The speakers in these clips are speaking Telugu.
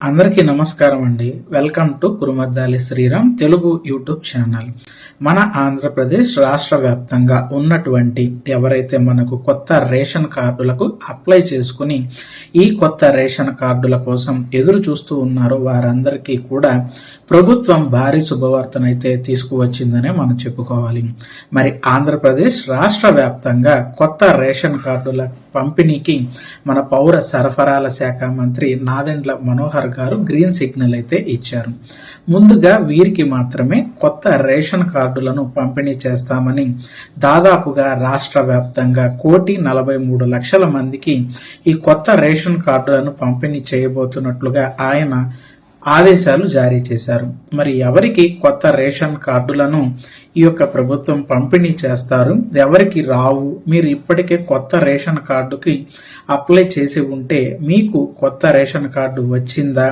అందరికీ నమస్కారం అండి. Welcome to Kurumaddali Sriram Telugu YouTube channel. మన ఆంధ్రప్రదేశ్ రాష్ట్ర వ్యాప్తంగా ఉన్నటువంటి ఎవరైతే మనకు కొత్త రేషన్ కార్డులకు అప్లై చేసుకుని ఈ కొత్త రేషన్ కార్డుల కోసం ఎదురు చూస్తూ ఉన్నారో వారందరికీ కూడా ప్రభుత్వం భారీ శుభవార్తనైతే తీసుకువచ్చిందనే మనం చెప్పుకోవాలి. మరి ఆంధ్రప్రదేశ్ రాష్ట్ర వ్యాప్తంగా కొత్త రేషన్ కార్డుల పంపిణీకి మన పౌర సరఫరాల శాఖ మంత్రి నాదెండ్ల మనోహర్ గారు గ్రీన్ సిగ్నల్ అయితే ఇచ్చారు. ముందుగా వీరికి మాత్రమే కొత్త రేషన్ కార్డులను పంపిణీ చేస్తామని దాదాపుగా రాష్ట్ర వ్యాప్తంగా కోటి నలభై మూడు లక్షల మందికి ఈ కొత్త రేషన్ కార్డులను పంపిణీ చేయబోతున్నట్లుగా ఆయన ఆదేశాలు జారీ చేశారు. మరి ఎవరికి కొత్త రేషన్ కార్డులను ఈ యొక్క ప్రభుత్వం పంపిణీ చేస్తారు? ఎవరికి రావు? మీరు ఇప్పటికే కొత్త రేషన్ కార్డుకి అప్లై చేసి ఉంటే మీకు కొత్త రేషన్ కార్డు వచ్చిందా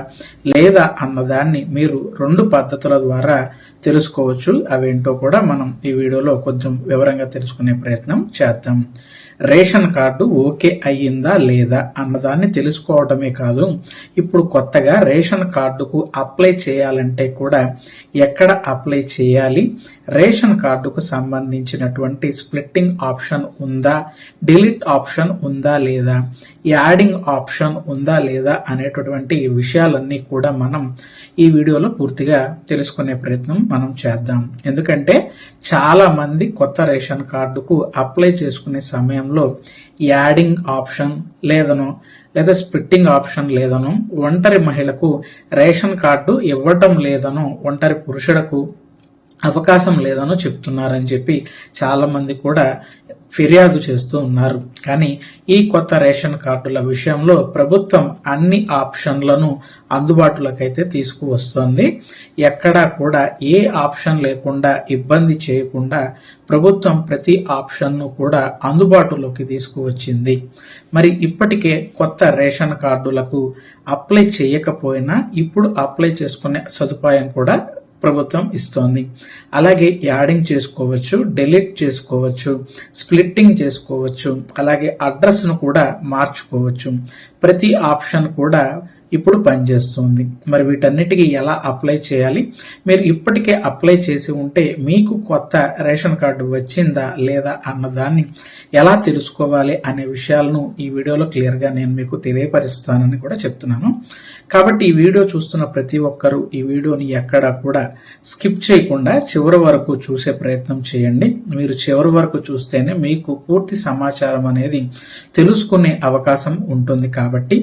లేదా అన్నదాన్ని మీరు రెండు పద్ధతుల ద్వారా తెలుసుకోవచ్చు. అవేంటో కూడా మనం ఈ వీడియోలో కొంచెం వివరంగా తెలుసుకునే ప్రయత్నం చేద్దాం. రేషన్ కార్డు ఓకే అయ్యిందా లేదా అన్నదాన్ని తెలుసుకోవటమే కాదు. ఇప్పుడు కొత్తగా రేషన్ కార్డుకు అప్లై చేయాలంటే కూడా ఎక్కడ అప్లై చేయాలి? రేషన్ కార్డుకు సంబంధించినటువంటి స్ప్లిట్టింగ్ ఆప్షన్ ఉందా? డిలీట్ ఆప్షన్ ఉందా లేదా? యాడింగ్ ఆప్షన్ ఉందా లేదా అనేటటువంటి విషయాలన్నీ కూడా మనం ఈ వీడియోలో పూర్తిగా తెలుసుకునే ప్రయత్నం మనం చేద్దాం. ఎందుకంటే చాలా మంది కొత్త రేషన్ కార్డుకు అప్లై చేసుకునే సమయం సమయంలో యాడింగ్ ఆప్షన్ లేదనో లేదా స్ప్లిట్టింగ్ ఆప్షన్ లేదనో ఒంటరి మహిళకు రేషన్ కార్డు ఇవ్వటం లేదనో ఒంటరి పురుషులకు అవకాశం లేదనో చెప్తున్నారని చెప్పి చాలా మంది కూడా ఫిర్యాదు చేస్తూ ఉన్నారు. కానీ ఈ కొత్త రేషన్ కార్డుల విషయంలో ప్రభుత్వం అన్ని ఆప్షన్లను అందుబాటులోకైతే తీసుకువస్తోంది. తీసుకువస్తుంది ఎక్కడా కూడా ఏ ఆప్షన్ లేకుండా ఇబ్బంది చేయకుండా ప్రభుత్వం ప్రతి ఆప్షన్ను కూడా అందుబాటులోకి తీసుకువచ్చింది. మరి ఇప్పటికే కొత్త రేషన్ కార్డులకు అప్లై చేయకపోయినా ఇప్పుడు అప్లై చేసుకునే సదుపాయం కూడా ప్రభుత్వం ఇస్తోంది. అలాగే యాడింగ్ చేసుకోవచ్చు డెలీట్ చేసుకోవచ్చు స్ప్లిట్టింగ్ చేసుకోవచ్చు అలాగే అడ్రస్ను కూడా మార్చుకోవచ్చు. ప్రతి ఆప్షన్ కూడా ఇప్పుడు పనిచేస్తుంది. మరి వీటన్నిటికీ ఎలా అప్లై చేయాలి? మీరు ఇప్పటికే అప్లై చేసి ఉంటే మీకు కొత్త రేషన్ కార్డు వచ్చిందా లేదా అన్నదాన్ని ఎలా తెలుసుకోవాలి అనే విషయాలను ఈ వీడియోలో క్లియర్గా నేను మీకు తెలియపరుస్తానని కూడా చెప్తున్నాను. కాబట్టి ఈ వీడియో చూస్తున్న ప్రతి ఒక్కరూ ఈ వీడియోని ఎక్కడా కూడా స్కిప్ చేయకుండా చివరి వరకు చూసే ప్రయత్నం చేయండి. మీరు చివరి వరకు చూస్తేనే మీకు పూర్తి సమాచారం అనేది తెలుసుకునే అవకాశం ఉంటుంది కాబట్టి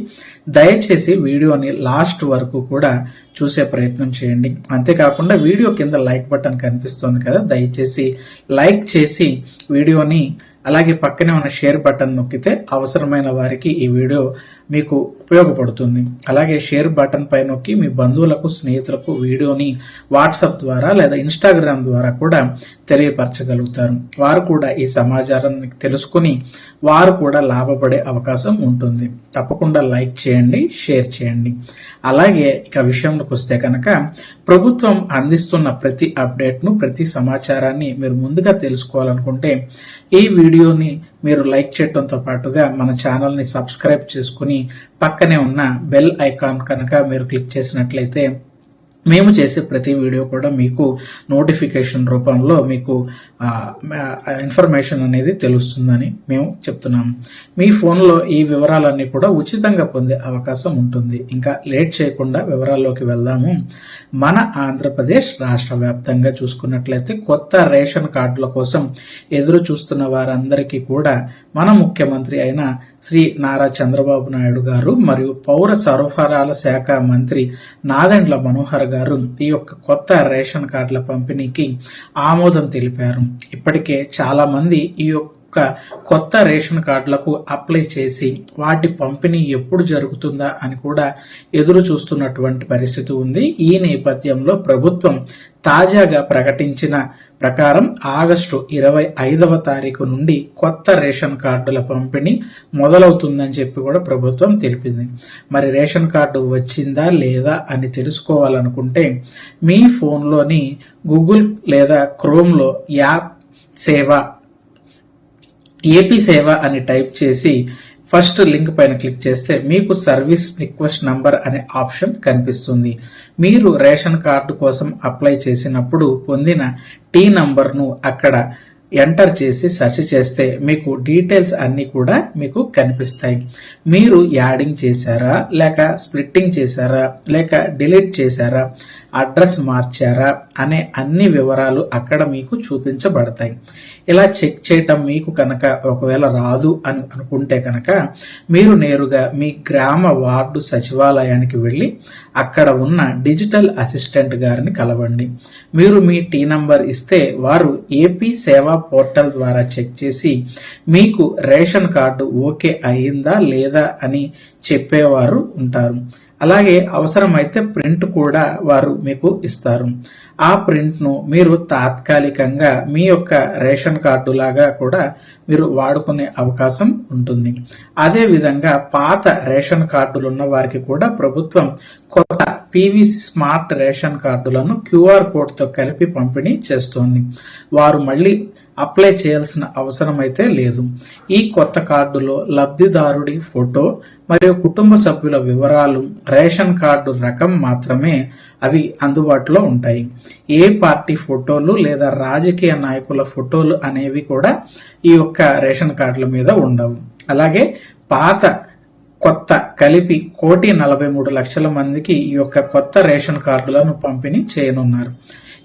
దయచేసి వీడియో వీడియోని లాస్ట్ వరకు కూడా చూసే ప్రయత్నం చేయండి. అంతేకాకుండా వీడియో కింద లైక్ బటన్ కనిపిస్తుంది కదా దయచేసి లైక్ చేసి వీడియోని అలాగే పక్కనే ఉన్న షేర్ బటన్ నొక్కితే అవసరమైన వారికి ఈ వీడియో మీకు ఉపయోగపడుతుంది. అలాగే షేర్ బటన్ పై నొక్కి మీ బంధువులకు స్నేహితులకు వీడియోని వాట్సాప్ ద్వారా లేదా ఇన్స్టాగ్రామ్ ద్వారా కూడా తెలియపరచగలుగుతారు. వారు కూడా ఈ సమాచారాన్ని తెలుసుకుని వారు కూడా లాభపడే అవకాశం ఉంటుంది. తప్పకుండా లైక్ చేయండి షేర్ చేయండి. అలాగే ఇక విషయంలోకి వస్తే కనుక ప్రభుత్వం అందిస్తున్న ప్రతి అప్డేట్ను ప్రతి సమాచారాన్ని మీరు ముందుగా తెలుసుకోవాలనుకుంటే ఈ వీడియోని మీరు లైక్ చేయడంతో పాటుగా మన ఛానల్ని సబ్స్క్రైబ్ చేసుకుని పక్కనే ఉన్న బెల్ ఐకాన్ కనుక మీరు క్లిక్ చేసినట్లయితే మేము చేసే ప్రతి వీడియో కూడా మీకు నోటిఫికేషన్ రూపంలో మీకు ఇన్ఫర్మేషన్ అనేది తెలుస్తుందని మేము చెప్తున్నాం. మీ ఫోన్లో ఈ వివరాలన్నీ కూడా ఉచితంగా పొందే అవకాశం ఉంటుంది. ఇంకా లేట్ చేయకుండా వివరాల్లోకి వెళ్దాము. మన ఆంధ్రప్రదేశ్ రాష్ట్ర వ్యాప్తంగా చూసుకున్నట్లయితే కొత్త రేషన్ కార్డుల కోసం ఎదురు చూస్తున్న వారందరికీ కూడా మన ముఖ్యమంత్రి అయిన శ్రీ నారా చంద్రబాబు నాయుడు గారు మరియు పౌర సరఫరాల శాఖ మంత్రి నాదెండ్ల మనోహర్ గారు ఈ యొక్క కొత్త రేషన్ కార్డుల పంపిణీకి ఆమోదం తెలిపారు. ఇప్పటికే చాలామంది ఈ యొక్క కొత్త రేషన్ కార్డులకు అప్లై చేసి వాటి పంపిణీ ఎప్పుడు జరుగుతుందా అని కూడా ఎదురు చూస్తున్నటువంటి పరిస్థితి ఉంది. ఈ నేపథ్యంలో ప్రభుత్వం తాజాగా ప్రకటించిన ప్రకారం ఆగస్టు ఇరవై ఐదవ తారీఖు నుండి కొత్త రేషన్ కార్డుల పంపిణీ మొదలవుతుందని చెప్పి కూడా ప్రభుత్వం తెలిపింది. మరి రేషన్ కార్డు వచ్చిందా లేదా అని తెలుసుకోవాలనుకుంటే మీ ఫోన్లోని గూగుల్ లేదా క్రోమ్లో యాప్ సేవ ఏపీ సేవ అని టైప్ చేసి ఫస్ట్ లింక్ పైన క్లిక్ చేస్తే మీకు సర్వీస్ రిక్వెస్ట్ నంబర్ అనే ఆప్షన్ కనిపిస్తుంది. మీరు రేషన్ కార్డు కోసం అప్లై చేసినప్పుడు పొందిన టీ నంబర్ను అక్కడ ఎంటర్ చేసి సెర్చ్ చేస్తే మీకు డీటెయిల్స్ అన్నీ కూడా మీకు కనిపిస్తాయి. మీరు యాడింగ్ చేశారా? లేక స్ప్లిట్టింగ్ చేశారా? లేక డిలీట్ చేశారా? అడ్రస్ మార్చారా అనే అన్ని వివరాలు అక్కడ మీకు చూపించబడతాయి. ఇలా చెక్ చేయటం మీకు కనుక ఒకవేళ రాదు అని అనుకుంటే కనుక మీరు నేరుగా మీ గ్రామ వార్డు సచివాలయానికి వెళ్ళి అక్కడ ఉన్న డిజిటల్ అసిస్టెంట్ గారిని కలవండి. మీరు మీ టీ నంబర్ ఇస్తే వారు ఏపీ సేవా పోర్టల్ ద్వారా చెక్ చేసి మీకు రేషన్ కార్డు ఓకే అయిందా లేదా అని చెప్పేవారు ఉంటారు. అలాగే అవసరమైతే ప్రింట్ కూడా వారు మీకు ఇస్తారు. ఆ ప్రింట్ను మీరు తాత్కాలికంగా మీ యొక్క రేషన్ కార్డు లాగా కూడా మీరు వాడుకునే అవకాశం ఉంటుంది. అదేవిధంగా పాత రేషన్ కార్డులు ఉన్న వారికి కూడా ప్రభుత్వం కొత్త పీవీసీ స్మార్ట్ రేషన్ కార్డులను క్యూఆర్ కోడ్తో కలిపి పంపిణీ చేస్తోంది. వారు మళ్ళీ అప్లై చేయాల్సిన అవసరం అయితే లేదు. ఈ కొత్త కార్డులో లబ్ధిదారుడి ఫోటో మరియు కుటుంబ సభ్యుల వివరాలు రేషన్ కార్డు రకం మాత్రమే అవి అందుబాటులో ఉంటాయి. ఏ పార్టీ ఫోటోలు లేదా రాజకీయ నాయకుల ఫోటోలు అనేవి కూడా ఈ యొక్క రేషన్ కార్డుల మీద ఉండవు. అలాగే పాత కొత్త కలిపి కోటి నలభై మూడు లక్షల మందికి ఈ యొక్క కొత్త రేషన్ కార్డులను పంపిణీ చేయనున్నారు.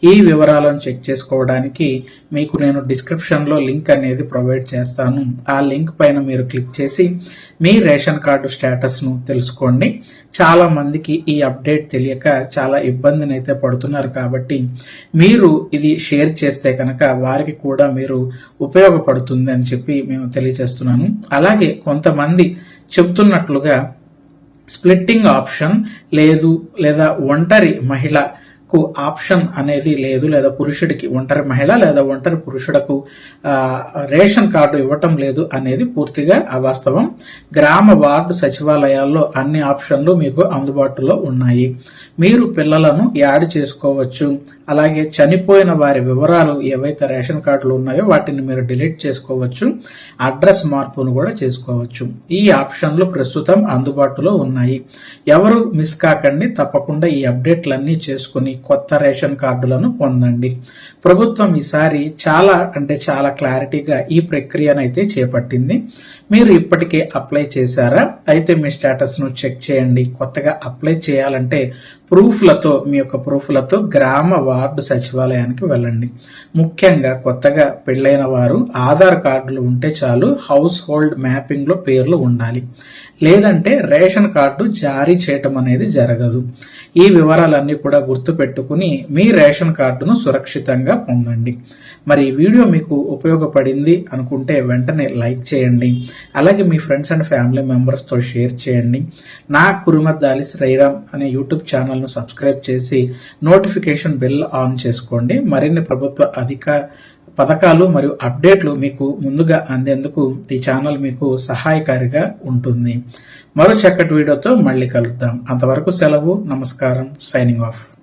ఈ వివరాలను చెక్ చేసుకోవడానికి మీకు నేను డిస్క్రిప్షన్లో లింక్ అనేది ప్రొవైడ్ చేస్తాను. ఆ లింక్ పైన మీరు క్లిక్ చేసి మీ రేషన్ కార్డు స్టేటస్ను తెలుసుకోండి. చాలా మందికి ఈ అప్డేట్ తెలియక చాలా ఇబ్బందిని అయితే పడుతున్నారు కాబట్టి మీరు ఇది షేర్ చేస్తే కనుక వారికి కూడా మీరు ఉపయోగపడుతుంది అని చెప్పి మేము తెలియజేస్తున్నాను. అలాగే కొంతమంది చెప్తున్నట్లుగా స్ప్లిట్టింగ్ ఆప్షన్ లేదు లేదా ఒంటరి మహిళ కు ఆప్షన్ అనేది లేదు. లేదా పురుషుడికి ఒంటరి మహిళ లేదా ఒంటరి పురుషుడకు రేషన్ కార్డు ఇవ్వటం లేదు అనేది పూర్తిగా అవాస్తవం. గ్రామ వార్డు సచివాలయాల్లో అన్ని ఆప్షన్లు మీకు అందుబాటులో ఉన్నాయి. మీరు పిల్లలను యాడ్ చేసుకోవచ్చు. అలాగే చనిపోయిన వారి వివరాలు ఏవైతే రేషన్ కార్డులు ఉన్నాయో వాటిని మీరు డిలీట్ చేసుకోవచ్చు. అడ్రస్ మార్పును కూడా చేసుకోవచ్చు. ఈ ఆప్షన్లు ప్రస్తుతం అందుబాటులో ఉన్నాయి. ఎవరు మిస్ కాకండి తప్పకుండా ఈ అప్డేట్లన్నీ చేసుకుని కొత్త రేషన్ కార్డులను పొందండి. ప్రభుత్వం ఈసారి చాలా అంటే చాలా క్లారిటీగా ఈ ప్రక్రియను అయితే చేపట్టింది. మీరు ఇప్పటికే అప్లై చేశారా? అయితే మీ స్టేటస్ను చెక్ చేయండి. కొత్తగా అప్లై చేయాలంటే ప్రూఫ్లతో మీ యొక్క ప్రూఫ్లతో గ్రామ వార్డు సచివాలయానికి వెళ్ళండి. ముఖ్యంగా కొత్తగా పెళ్ళైన వారు ఆధార్ కార్డులు ఉంటే చాలు హౌస్ హోల్డ్ మ్యాపింగ్లో పేర్లు ఉండాలి. లేదంటే రేషన్ కార్డు జారీ చేయటం అనేది జరగదు. ఈ వివరాలన్నీ కూడా గుర్తుపెట్టుకుని మీ రేషన్ కార్డును సురక్షితంగా పొందండి. మరి ఈ వీడియో మీకు ఉపయోగపడింది అనుకుంటే వెంటనే లైక్ చేయండి. అలాగే మీ ఫ్రెండ్స్ అండ్ ఫ్యామిలీ మెంబర్స్తో షేర్ చేయండి. నా కురుమద్దాలి శ్రీరామ్ అనే యూట్యూబ్ ఛానల్ను సబ్స్క్రైబ్ చేసి నోటిఫికేషన్ బిల్ ఆన్ చేసుకోండి. మరిన్ని ప్రభుత్వ అధిక పథకాలు మరియు అప్డేట్లు మీకు ముందుగా అందేందుకు ఈ ఛానల్ మీకు సహాయకారిగా ఉంటుంది. మరో చక్కటి వీడియోతో మళ్ళీ కలుద్దాం. అంతవరకు సెలవు నమస్కారం సైనింగ్ ఆఫ్.